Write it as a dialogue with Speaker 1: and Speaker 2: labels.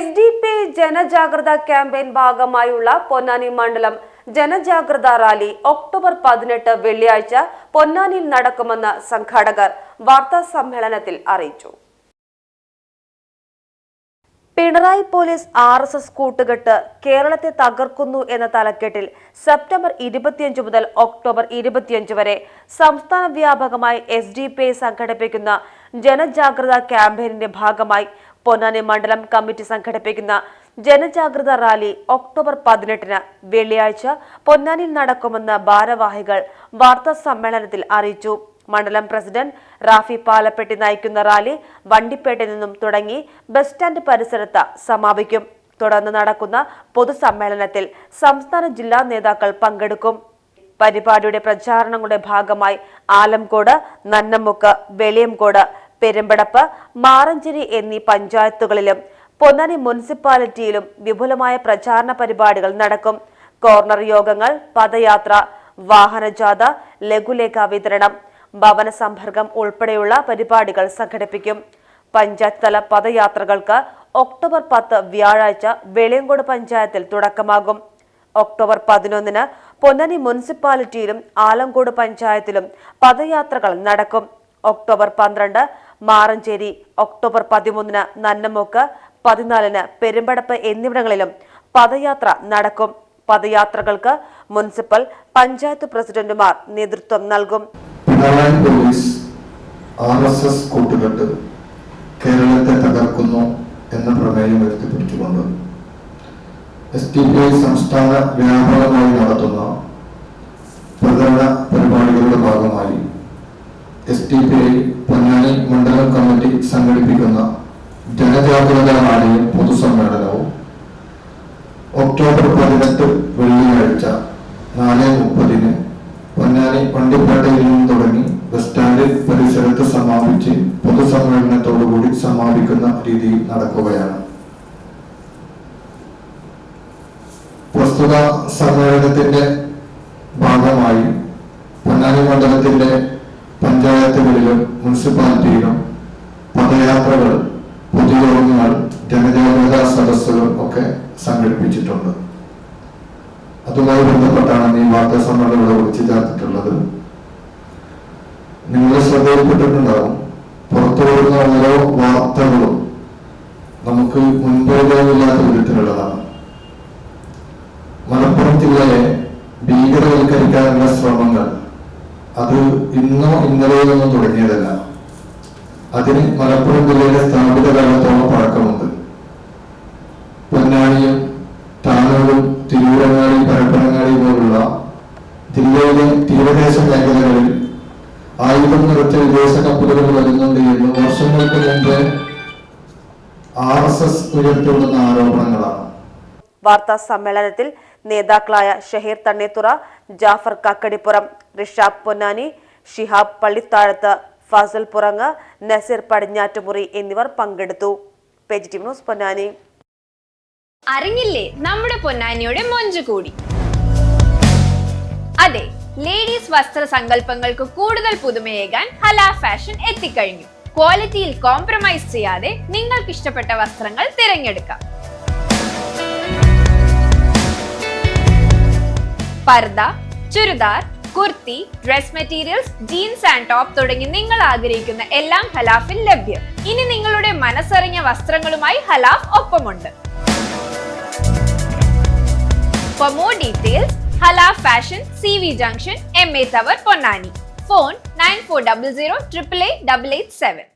Speaker 1: S D P ജനജാഗ്രത campaign ഭാഗമായുള്ള പൊന്നാനി മണ്ഡലം ജനജാഗ്രത റാലി ഒക്ടോബർ പതിനെട്ട് വെള്ളിയാഴ്ച പൊന്നാനിയിൽ നടക്കുമെന്ന് സംഘാടകർ വാർത്താ സമ്മേളനത്തിൽ അറിയിച്ചു. Pinarayi police R S S കൂട്ടുകെട്ട് കേരളത്തെ തകർക്കുന്നു എന്ന തലക്കെട്ടിൽ സെപ്റ്റംബർ ഇരുപത്തിയഞ്ച് മുതൽ ഒക്ടോബർ ഇരുപത്തിയഞ്ച് വരെ സംസ്ഥാന വ്യാപകമായി എസ് ഡി പി ഐ സംഘടിപ്പിക്കുന്ന ജനജാഗ്രത ക്യാമ്പയിനിന്റെ ഭാഗമായി പൊന്നാനി മണ്ഡലം കമ്മിറ്റി സംഘടിപ്പിക്കുന്ന ജനജാഗ്രത റാലി ഒക്ടോബർ പതിനെട്ടിന് വെള്ളിയാഴ്ച പൊന്നാനിയിൽ നടക്കുമെന്ന് ഭാരവാഹികൾ വാർത്താ സമ്മേളനത്തിൽ അറിയിച്ചു. മണ്ഡലം പ്രസിഡന്റ് റാഫി പാലപ്പെട്ടി നയിക്കുന്ന റാലി വണ്ടിപ്പേട്ടയിൽ നിന്നും തുടങ്ങി ബസ് സ്റ്റാൻഡ് പരിസരത്ത് സമാപിക്കും. തുടർന്ന് നടക്കുന്ന പൊതുസമ്മേളനത്തിൽ സംസ്ഥാന ജില്ലാ നേതാക്കൾ പങ്കെടുക്കും. പരിപാടിയുടെ പ്രചാരണങ്ങളുടെ ഭാഗമായി ആലംകോട് നന്നമുക്ക് വെളിയംകോട് പെരുമ്പടപ്പ് മാറഞ്ചേരി എന്നീ പഞ്ചായത്തുകളിലും പൊന്നാനി മുനിസിപ്പാലിറ്റിയിലും വിപുലമായ പ്രചാരണ പരിപാടികൾ നടക്കും. കോർണർ യോഗങ്ങൾ പദയാത്ര വാഹനജാഥ ലഘുലേഖ വിതരണം ഭവന സമ്പർക്കം ഉൾപ്പെടെയുള്ള പരിപാടികൾ സംഘടിപ്പിക്കും. പഞ്ചായത്ത് തല പദയാത്രകൾക്ക് ഒക്ടോബർ പത്ത് വ്യാഴാഴ്ച വെളിയങ്കോട് പഞ്ചായത്തിൽ തുടക്കമാകും. ഒക്ടോബർ പതിനൊന്നിന് പൊന്നാനി മുനിസിപ്പാലിറ്റിയിലും ആലങ്കോട് പഞ്ചായത്തിലും പദയാത്രകൾ നടക്കും. ഒക്ടോബർ പന്ത്രണ്ട് മാറഞ്ചേരി ഒക്ടോബർ പതിമൂന്നിന് നന്നമുക്ക് പതിനാലിന് പെരുമ്പടപ്പ് എന്നിവിടങ്ങളിലും പദയാത്ര നടക്കും. പദയാത്രകൾക്ക് മുനിസിപ്പൽ പഞ്ചായത്ത് പ്രസിഡന്റുമാർ നേതൃത്വം നൽകും.
Speaker 2: കൂട്ടുകെട്ട് കേരളത്തെ തകർക്കുന്നു എന്ന പ്രമേയം ഉയർത്തിപ്പിടിച്ചുകൊണ്ട് എസ് ടി പി ഐ സംസ്ഥാന വ്യാപകമായി നടത്തുന്ന പ്രചരണ പരിപാടികളുടെ ഭാഗമായി എസ് ടി പി ഐ സംഘടിപ്പിക്കുന്ന ജനജാഗ്രത റാലിയും പൊതുസമ്മേളനവും ഒക്ടോബർ പതിനെട്ട് വെള്ളിയാഴ്ച നാല് മുപ്പതിന് പൊന്നാനി വണ്ടിപ്പേട്ടയിൽ നിന്നും തുടങ്ങി ബസ് സ്റ്റാൻഡിൽ പരിസരത്ത് സമാപിച്ച് പൊതുസമ്മേളനത്തോടുകൂടി സമാപിക്കുന്ന രീതിയിൽ നടക്കുകയാണ്. പ്രസ്തുത സമ്മേളനത്തിന്റെ പദയാത്രകൾ പൊതുയോഗങ്ങൾ ജനജാഗ്രതാ സദസ്സുകൾ ഒക്കെ സംഘടിപ്പിച്ചിട്ടുണ്ട്. അതുമായി ബന്ധപ്പെട്ടാണ് ഈ വാർത്താ സമ്മേളനം ഇവിടെ വിളിച്ചു ചേർത്തിട്ടുള്ളത് നിങ്ങളുടെ ശ്രദ്ധയിൽപ്പെട്ടിട്ടുണ്ടാവും. പുറത്തു വരുന്ന ഓരോ വാർത്തകളും നമുക്ക് മുൻപോട്ടമില്ലാത്ത വിധത്തിലുള്ളതാണ് മലപ്പുറം ജില്ലയെ ഭീകരവൽക്കരിക്കാനുള്ള ശ്രമങ്ങൾ അത് ഇന്നോ ഇന്നലെയോ ഒന്നും തുടങ്ങിയതല്ല. അതിന് മലപ്പുറം ജില്ലയിലെ സ്ഥാപിത കാലത്തോളം പഴക്കമുണ്ട്. പൊന്നാനിയും താനൂരും തിരൂരങ്ങാടി പരപ്പനങ്ങാടി പോലുള്ള ജില്ലയിലെ തീരദേശ മേഖലകളിൽ ആയുധം നിറച്ച വിദേശ കപ്പലുകൾ വരുന്നുണ്ട് എന്ന് വർഷങ്ങൾക്ക് മുമ്പ് ആർ എസ് എസ് ഉയർത്തിവിടുന്ന ആരോപണങ്ങളാണ്.
Speaker 1: വാർത്താ സമ്മേളനത്തിൽ നേതാക്കളായ ഷഹീർ തണ്ണേത്തുറ ജാഫർ കക്കടിപ്പുറം റിഷാബ് പൊന്നാനി ഷിഹാബ് പള്ളിത്താഴത്ത് ഫസൽ പുറങ്ങ് നസീർ പടിഞ്ഞാറ്റുമുറി എന്നിവർ പങ്കെടുത്തു. ന്യൂസ് പൊന്നാനി.
Speaker 3: അറിഞ്ഞില്ലേ നമ്മുടെ പൊന്നാനിയുടെ മൊഞ്ചു കൂടി? അതെ ലേഡീസ് വസ്ത്ര സങ്കല്പങ്ങൾക്ക് കൂടുതൽ പുതുമയേകാൻ ഹല ഫാഷൻ എത്തിക്കഴിഞ്ഞു. ക്വാളിറ്റിയിൽ കോംപ്രമൈസ് ചെയ്യാതെ നിങ്ങൾക്ക് ഇഷ്ടപ്പെട്ട വസ്ത്രങ്ങൾ തിരഞ്ഞെടുക്കാം. പർദ churidar kurti dress materials jeans and top തുടങ്ങി നിങ്ങൾ ആഗ്രഹിക്കുന്ന എല്ലാം ഹലാഫിൽ ലഭ്യം ഇനി നിങ്ങളുടെ മനസ്സറിഞ്ഞ വസ്ത്രങ്ങളുമായി ഹലാഫ് ഒപ്പമുണ്ട് For more details, Hala Fashion, CV Junction, MA Tower, Ponnani. Phone 9400 888 887.